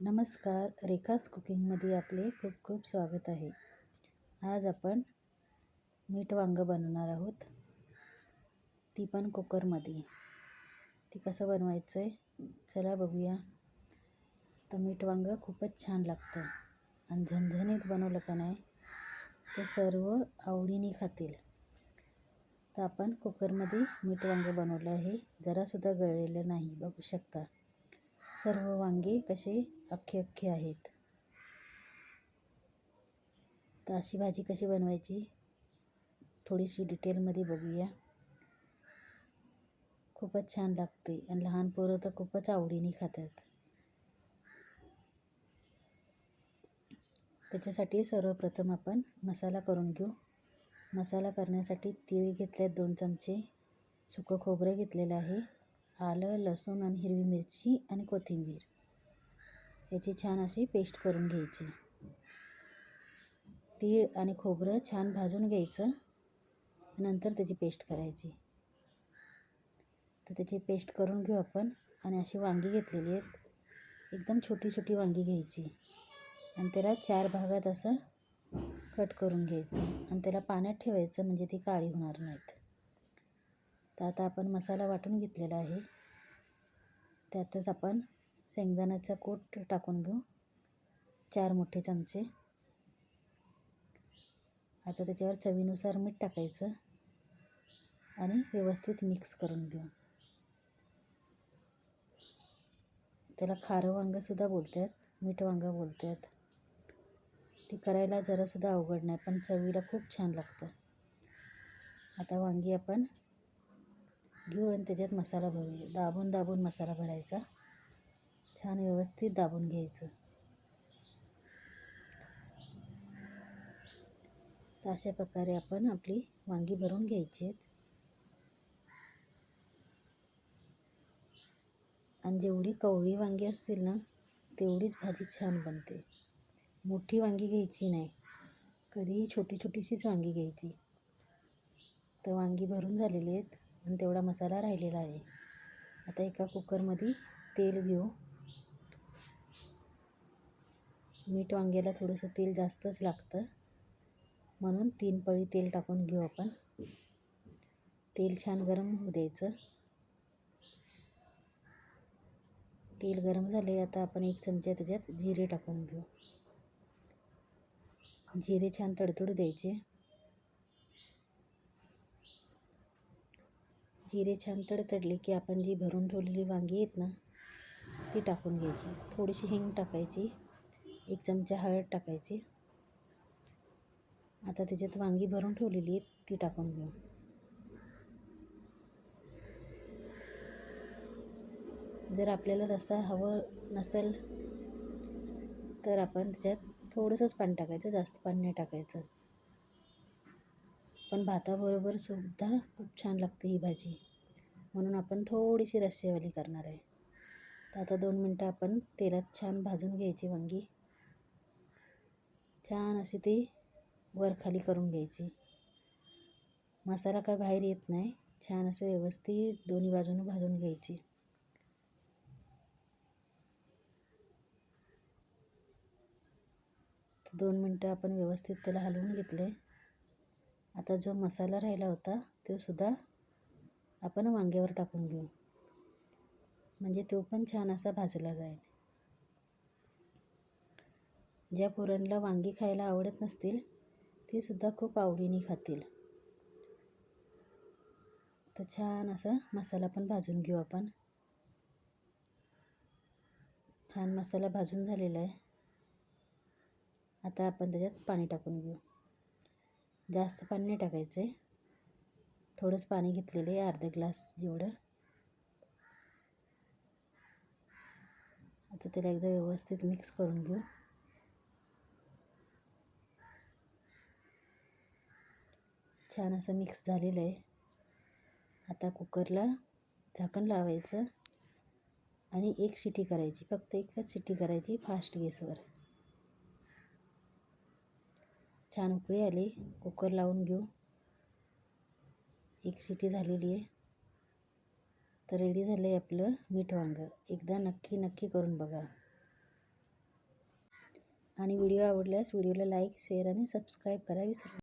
नमस्कार. रेखास कुकिंगमध्ये आपले खूप खूप स्वागत आहे. आज आपण मीठ वांगं बनवणार आहोत. ती पण कुकरमध्ये. ती कसं बनवायचं आहे चला बघूया. तर मीठ वांगं खूपच छान लागतं. आणि झणझणीत बनवलं का नाही ते सर्व आवडीने खातील. तर आपण कुकरमध्ये मीठ वांगं बनवलं आहे. जरासुद्धा गळलेलं नाही बघू शकता. सर्व वांगे कसे अख्खे अख्खे आहेत? तर अशी भाजी कशी बनवायची? थोडीशी डिटेलमध्ये बघूया. खूपच छान लागते आणि लहान पोरं तर खूपच आवडीने खातात. त्याच्यासाठी सर्वप्रथम आपण मसाला करून घेऊ. मसाला करण्यासाठी तीळ घेतल्यात दोन चमचे. सुकं खोबरं घेतलेलं आहे. आलं लसूण आणि हिरवी मिरची आणि कोथिंबीर. याची छान अशी पेस्ट करून घ्यायची. तीळ आणि खोबरं छान भाजून घ्यायचं. नंतर त्याची पेस्ट करायची. तर त्याची पेस्ट करून घेऊ आपण. आणि अशी वांगी घेतलेली आहेत. एकदम छोटी छोटी वांगी घ्यायची. आणि त्याला चार भागात असं कट करून घ्यायचं. आणि त्याला पाण्यात ठेवायचं म्हणजे ती काळी होणार नाहीत. तर आता आपण मसाला वाटून घेतलेला आहे. त्यातच आपण शेंगदाण्याचा कूट टाकून घेऊ. चार मोठे चमचे. आता त्याच्यावर चवीनुसार मीठ टाकायचं आणि व्यवस्थित मिक्स करून घेऊ. त्याला खारं वांगंसुद्धा बोलतात मीठ वांगं बोलतात. ती करायला जरासुद्धा अवघड नाही पण चवीला खूप छान लागतं. आता वांगी आपण घेऊ आणि त्याच्यात मसाला भरूया दाबून दाबून मसाला भरायचा. छान व्यवस्थित दाबून घ्यायचं. तर अशा प्रकारे आपण आपली वांगी भरून घ्यायची आहेत. आणि जेवढी कवळी वांगी असतील ना तेवढीच भाजी छान बनते. मोठी वांगी घ्यायची नाही. कधीही छोटी छोटीशीच वांगी घ्यायची. तर वांगी भरून झालेली आहेत. आणि तेवढा मसाला राहिलेला आहे. आता एका कुकरमध्ये तेल घेऊ. मीठ वांग्याला थोडंसं तेल जास्तच लागतं. म्हणून तीन पळी तेल टाकून घेऊ आपण. तेल छान गरम होऊ द्यायचं. तेल गरम झाले आता आपण एक चमचा त्याच्यात जिरे टाकून घेऊ. जिरे छान तडतडू द्यायचे. जिरे छान तडतडले की आपण जी भरून ठेवलेली वांगी आहेत ना ती टाकून घ्यायची. थोडीशी हिंग टाकायची एक चमचा हळद टाकायची. आता त्याच्यात वांगी भरून ठेवलेली आहेत ती टाकून घेऊ. जर आपल्याला रस्सा हवं नसेल तर आपण त्याच्यात थोडंसंच पाणी टाकायचं जास्त पाणी नाही टाकायचं. पण भाताबरोबर सुद्धा खूप छान लागते ही भाजी. म्हणून आपण थोडीशी रस्सेवाली करणार आहे. तर आता दोन मिनटं आपण तेलात छान भाजून घ्यायची वांगी. छान अशी ती वरखाली करून घ्यायची. मसाला काय बाहेर येत नाही. छान असं व्यवस्थित दोन्ही बाजूने भाजून घ्यायची. दोन मिनटं आपण व्यवस्थित त्याला हलवून घेतले आता जो मसाला राहिला होता तो सुद्धा आपण वांग्यावर टाकून घेऊ. म्हणजे तो पण छान असा भाजला जाईल. ज्या पोरांना वांगी खायला आवडत नसतील तीसुद्धा खूप आवडीने खातील. तर छान असा मसाला पण भाजून घेऊ आपण. छान मसाला भाजून झालेला आहे. आता आपण त्याच्यात पाणी टाकून घेऊ. जास्त पाणी नाही टाकायचं आहे थोडंच पाणी घेतलेलं आहे अर्धा ग्लास जेवढं. आता त्याला एकदा व्यवस्थित मिक्स करून घेऊ. छान असं मिक्स झालेलं आहे. आता कुकरला झाकण लावायचं आणि एक शिटी करायची फक्त एकच शिटी करायची फास्ट गॅसवर. छान उकळी आली. कुकर लावून घेऊ. एक शिटी झालेली आहे. तर रेडी झालं आहे आपलं मीठ वांगं. एकदा नक्की नक्की करून बघा. आणि व्हिडिओ आवडल्यास व्हिडिओला लाईक शेअर आणि सबस्क्राईब करा. विसरू